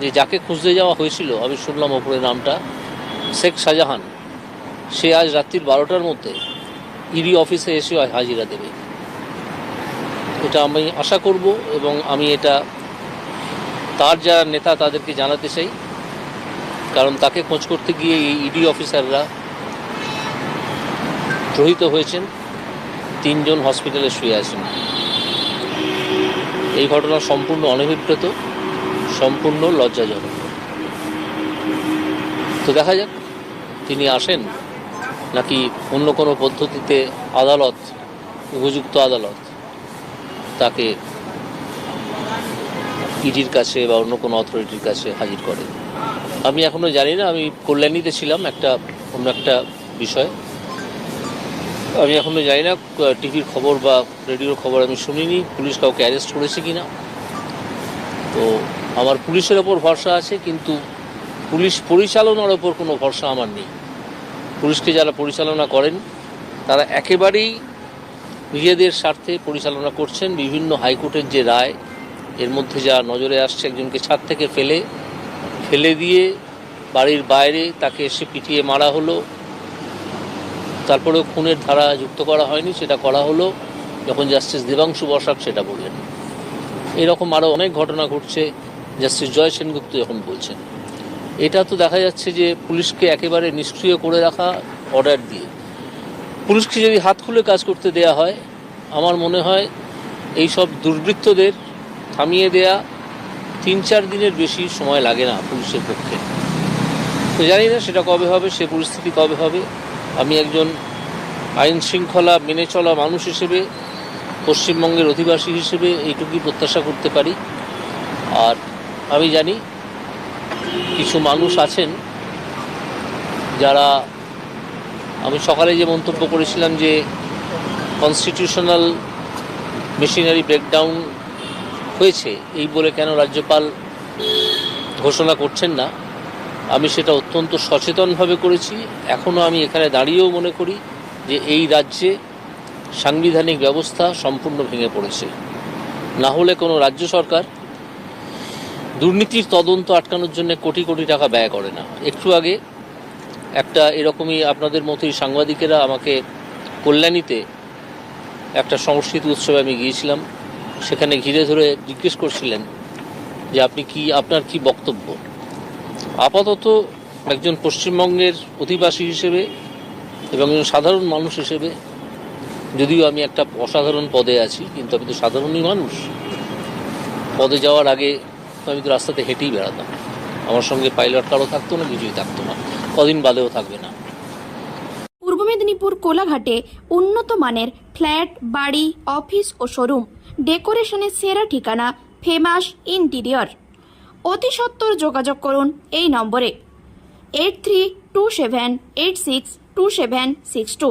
যে যাকে খুঁজতে যাওয়া হয়েছিল, আমি শুনলাম ওপরে নামটা, শেখ শাহজাহান। সে আজ রাত্রির বারোটার মধ্যে ইডি অফিসে এসে হাজিরা দেবে। এটা আমি আশা করব এবং আমি এটা তার যারা নেতা তাদেরকে জানাতে চাই, কারণ তাকে খোঁজ করতে গিয়ে এই ইডি অফিসাররা প্রহিত হয়েছেন। তিনজন হসপিটালে শুয়ে আছেন। এই ঘটনা সম্পূর্ণ অনভিপ্রেত। সম্পূর্ণ লজ্জাজনক। তো দেখা যাক, তিনি আসেন নাকি অন্য কোনো পদ্ধতিতে আদালত, উপযুক্ত আদালত তাকে ইডির কাছে বা অন্য কোনো অথরিটির কাছে হাজির করে। আমি এখনও জানি না, আমি কল্যাণীতে ছিলাম একটা, অন্য একটা বিষয়। আমি এখনও জানি না, টিভির খবর বা রেডিওর খবর আমি শুনিনি, পুলিশ কাউকে অ্যারেস্ট করেছে কি না তো আমার পুলিশের ওপর ভরসা আছে, কিন্তু পুলিশ পরিচালনার ওপর কোনো ভরসা আমার নেই। পুলিশকে যারা পরিচালনা করেন, তারা একেবারেই নিজেদের স্বার্থে পরিচালনা করছেন। বিভিন্ন হাইকোর্টের যে রায়, এর মধ্যে যা নজরে আসছে, একজনকে ছাদ থেকে ফেলে ফেলে দিয়ে বাড়ির বাইরে তাকে এসে পিটিয়ে মারা হলো। তারপরেও খুনের ধারা যুক্ত করা হয়নি, সেটা করা হলো। যখন জাস্টিস দেবাংশু বসাক সেটা বললেন। এরকম আরও অনেক ঘটনা ঘটছে। জাস্টিস জয় সেনগুপ্ত যখন বলছেন, এটা তো দেখা যাচ্ছে যে পুলিশকে একেবারে নিষ্ক্রিয় করে রাখা অর্ডার দিয়ে। পুলিশকে যদি হাত খুলে কাজ করতে দেয়া হয়, আমার মনে হয় এই সব দুর্বৃত্তদের থামিয়ে দেয়া তিন চার দিনের বেশি সময় লাগে না পুলিশের পক্ষে। তো জানি না সেটা কবে হবে, সে পরিস্থিতি কবে হবে। আমি একজন আইন শৃঙ্খলা মেনে চলা মানুষ হিসেবে, পশ্চিমবঙ্গের অধিবাসী হিসেবে এইটুকুই প্রত্যাশা করতে পারি। আর আমি জানি কিছু মানুষ আছেন যারা, আমি সকালে যে মন্তব্য করেছিলাম যে কনস্টিটিউশনাল মেশিনারি ব্রেকডাউন হয়েছে, এই বলে কেন রাজ্যপাল ঘোষণা করছেন না, আমি সেটা অত্যন্ত সচেতনভাবে করেছি। এখনও আমি এখানে দাঁড়িয়েও মনে করি যে এই রাজ্যে সাংবিধানিক ব্যবস্থা সম্পূর্ণ ভেঙে পড়েছে। না হলে কোনো রাজ্য সরকার দুর্নীতির তদন্ত আটকানোর জন্য কোটি কোটি টাকা ব্যয় করে না। একটু আগে একটা এরকমই আপনাদের মতোই সাংবাদিকেরা আমাকে কল্যাণীতে একটা সংস্কৃতি উৎসবে আমি গিয়েছিলাম, সেখানে ঘিরে ধরে জিজ্ঞেস করছিলেন যে আপনি কি, আপনার কি বক্তব্য? আপাতত একজন পশ্চিমবঙ্গের অধিবাসী হিসেবে এবং একজন সাধারণ মানুষ হিসেবে, যদিও আমি একটা অসাধারণ পদে আছি, কিন্তু আমি তো সাধারণই মানুষ, পদে যাওয়ার আগে আমি তো রাস্তাতে হেঁটেই বেড়াতাম। আমার সঙ্গে পাইলট কারও থাকতো না কিছুই থাকতো না। কদিন বাদেও থাকবে না। পূর্ব মেদিনীপুর কোলাঘাটে উন্নত মানের ফ্ল্যাট, বাড়ি, অফিস ও শোরুম। ডেকোরেশনের সেরা ঠিকানা ফেমাস ইন্টিরিয়র। অতি সত্বর যোগাযোগ করুন এই নম্বরে। Eight three two seven eight six two seven six two.